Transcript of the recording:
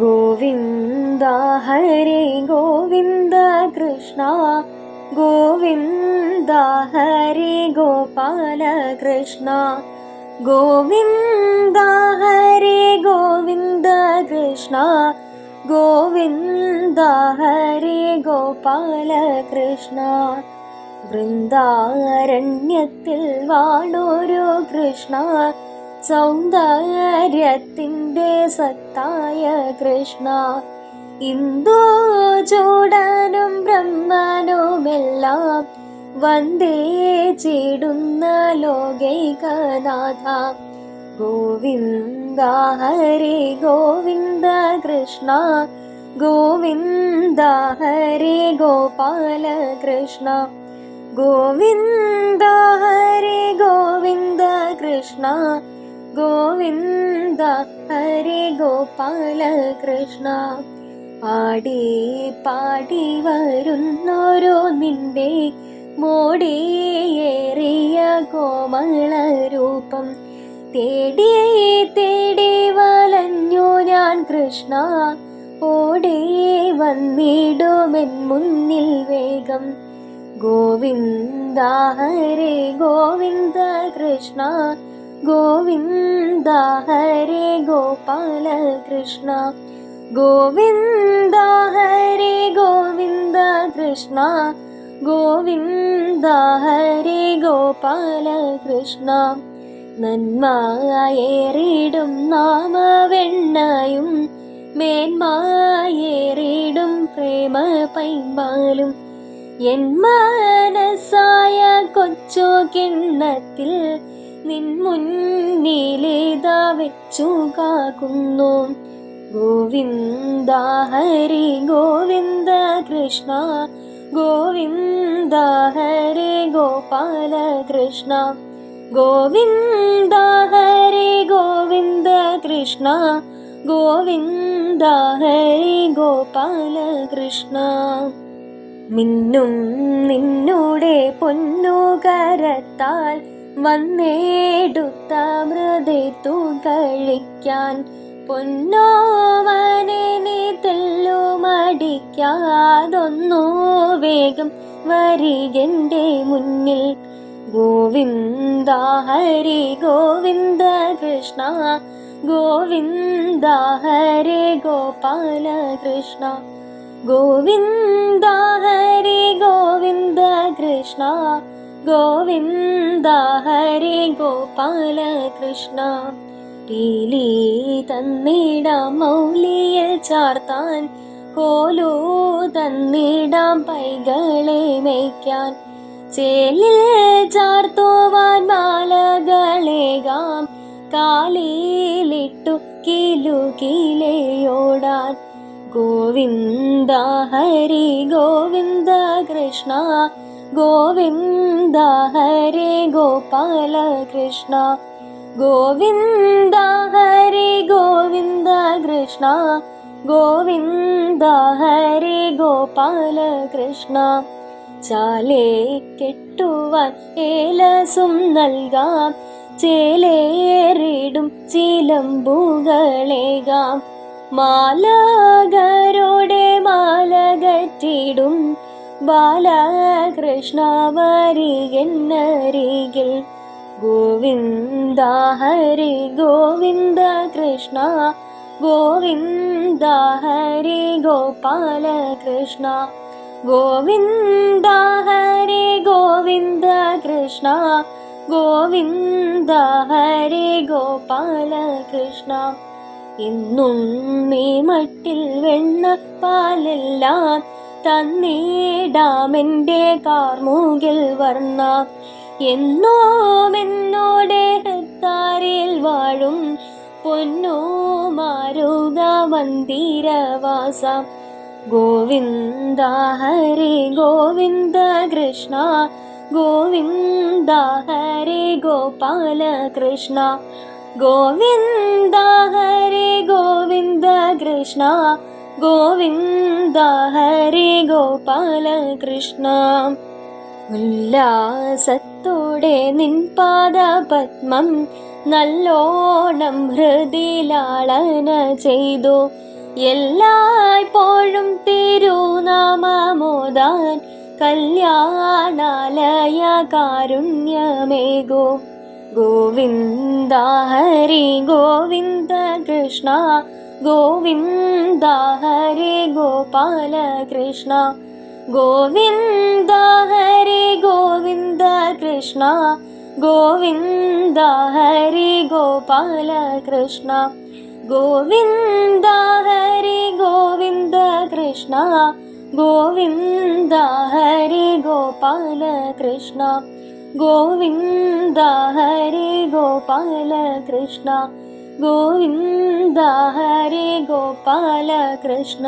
ഗോവിന്ദ ഹരേ ഗോവിന്ദ കൃഷ്ണ ഗോവിന്ദ ഹരേ ഗോപാല കൃഷ്ണ ഗോവിന്ദ ഹരേ ഗോവിന്ദ കൃഷ്ണ ഗോവിന്ദ ഹരേ ഗോപാല കൃഷ്ണ വൃന്ദാരണ്യത്തിൽ വാണോരു കൃഷ്ണ സൗന്ദര്യത്തിന്റെ സത്തായ കൃഷ്ണ. ഇന്ദു ചൂടനും ബ്രഹ്മനുമെല്ലാം വന്ദേ ചേടുന്ന ലോകൈകനാഥ. ഗോവിന്ദ ഹരേ ഗോവിന്ദ കൃഷ്ണ. ഗോവിന്ദ ഹരേ ഗോപാല കൃഷ്ണ. ഗോവിന്ദ ഹരേ ഗോവിന്ദ കൃഷ്ണ. ഗോവിന്ദ ഹരേ ഗോപാല കൃഷ്ണ. പാടി പാടി വരുന്നോരോ നിന്റെ മോടിയേറിയ കോമള രൂപം. തേടി തേടി വലഞ്ഞു ഞാൻ കൃഷ്ണ. ഓടി വന്നിടുമെൻ മുന്നിൽ വേഗം. ഗോവിന്ദ ഹരേ ഗോവിന്ദ കൃഷ്ണ. ഗോവിന്ദ ഹരേ ഗോപാല കൃഷ്ണ. ഗോവിന്ദ ഹരേ ഗോവിന്ദ കൃഷ്ണ. ഗോവിന്ദ ഹരേ ഗോപാല കൃഷ്ണ. നന്മയേറിടും നാമവെണ്ണയും മേന്മയേറിടും പ്രേമ പൈമ്പാലും എൻ മനസ്സായ കൊച്ചു കിണ്ണത്തിൽ നിൻ ഗോവിന്ദ ഹരി ഗോവിന്ദ കൃഷ്ണ. ഗോവിന്ദ ഹരി ഗോപാല കൃഷ്ണ. ഗോവിന്ദ ഹരി ഗോവിന്ദ കൃഷ്ണ. ഗോവിന്ദ ഹരി ഗോപാല കൃഷ്ണ. മിന്നും നിന്നൂടെ പൊന്നു കരത്താൽ വന്നേടുത്ത മൃദത്തു കഴിക്കാൻ പൊന്നോമനെ തെല്ലുമടിക്കാതൊന്നു വേഗം വരികന്റെ മുന്നിൽ. ഗോവിന്ദ ഹരി ഗോവിന്ദ കൃഷ്ണ ഗോവിന്ദ ഹരി ഗോപാല കൃഷ്ണ ഗോവിന്ദ ഹരി ഗോവിന്ദ കൃഷ്ണ ഗോവിന്ദ ഹരി ഗോപാല കൃഷ്ണ. പീലി തന്നിടാം മൗലിയ ചാർത്താൻ. കോലു തന്നിടാം പൈകളെ മേയ്ക്കാൻ. ചേലിൽ ചാർത്തുവാൻ മാലകളേകാം കാലിലിട്ടു കിലു കിലയോടാൻ. ഗോവിന്ദ ഹരി ഗോവിന്ദ കൃഷ്ണ. ഗോവിന്ദ ഹരി ഗോപാല കൃഷ്ണ ഗോവിന്ദ ഹരി ഗോവിന്ദ കൃഷ്ണ. ഗോവിന്ദ ഹരി ഗോപാല കൃഷ്ണ ചാലേ കെട്ടുവാൻ ഏലസും നൽകാം. ചേലേറിടും ചിലമ്പുകളേകാം. മാലകരോടെ മാലകറ്റിടും ബാലകൃഷ്ണ വരികന്നരികിൽ ഗോവിന്ദ ഹരി ഗോവിന്ദ കൃഷ്ണ ഗോവിന്ദ ഹരി ഗോപാല കൃഷ്ണ ഗോവിന്ദ ഹരി ഗോവിന്ദ കൃഷ്ണ ഗോവിന്ദ ഹരി ഗോപാല കൃഷ്ണ എന്നും നീ മട്ടിൽ വെണ്ണ പാലെല്ലാം തന്നിടാമെന്റെ കാർമുകിൽ വർണ. എന്നോമെന്നോടെ താരിൽ വാഴും പൊന്നോ മാരുക മന്ദിരവാസ. ഗോവിന്ദ ഹരി ഗോവിന്ദ കൃഷ്ണ. ഗോവിന്ദ ഹരി ഗോപാല കൃഷ്ണ. ഗോവിന്ദ ഹരി ഗോവിന്ദ കൃഷ്ണ. ഗോവിന്ദ ഹരി ഗോപാല കൃഷ്ണ. ഉല്ലാസത്തോടെ നിൻ പാദപത്മം നല്ലോണം ഹൃദിലാളന ചെയ്തു. എല്ലായ്പ്പോഴും തിരുനാമോദാൻ കല്യാണാലയ കാരുണ്യമേകോ. ഗോവിന്ദ ഹരി ഗോവിന്ദ കൃഷ്ണ. गोविन्द हरि गोपालकृष्ण गोविन्द हरि गोविन्द कृष्ण। गोविन्द हरि गोपालकृष्ण गोविन्द हरि गोविन्द कृष्ण। गोविन्द हरि गोपालकृष्ण गोविन्द हरि गोपालकृष्ण गोविन्द हरे गोपाल गोपालकृष्ण।